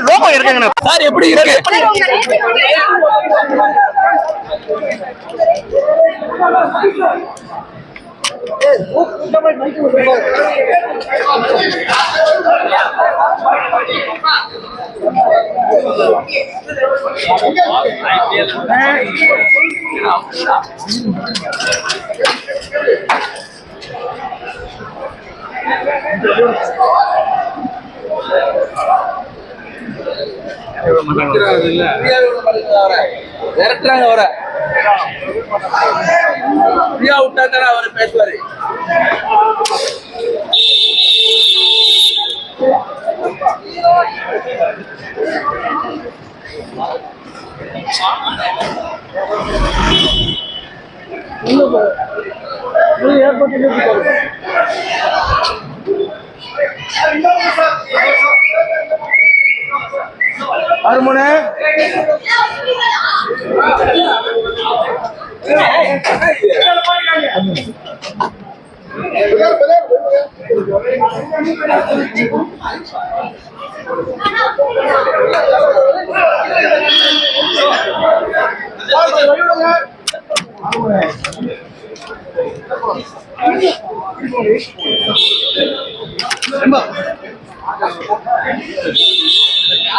லோகம் வார்த்தை சார். எப்படி ஒரே விரட்டுறாங்க அவரை. ஃப்ரீயா விட்டா தானே அவர் பேசுவாரு. அருமனை. மேடம், அவங்க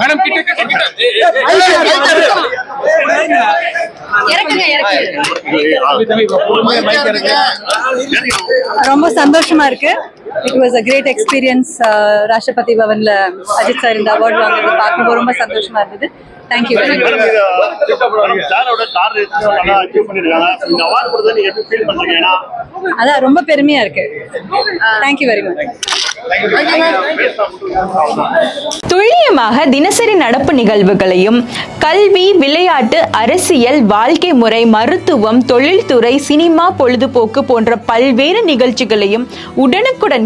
மேடம், கிட்ட. ரொம்ப சந்தோஷமா இருக்கு it was a great experience Rashtrapati பவன்ல Ajith sir இந்த அவார்ட் வாங்குறது பார்க்கும்போது ரொம்ப சந்தோஷமா இருந்தது. தேங்க்யூ அதான் ரொம்ப பெருமையா இருக்கு. தேங்க்யூ வெரி மச் துல்லியமாக தினசரி நடப்பு நிகழ்வுகளையும் கல்வி விளையாட்டு அரசியல் வாழ்க்கை முறை மருத்துவம் தொழில்துறை சினிமா பொழுதுபோக்கு போன்ற பல்வேறு நிகழ்ச்சிகளையும் உடனுக்குடன்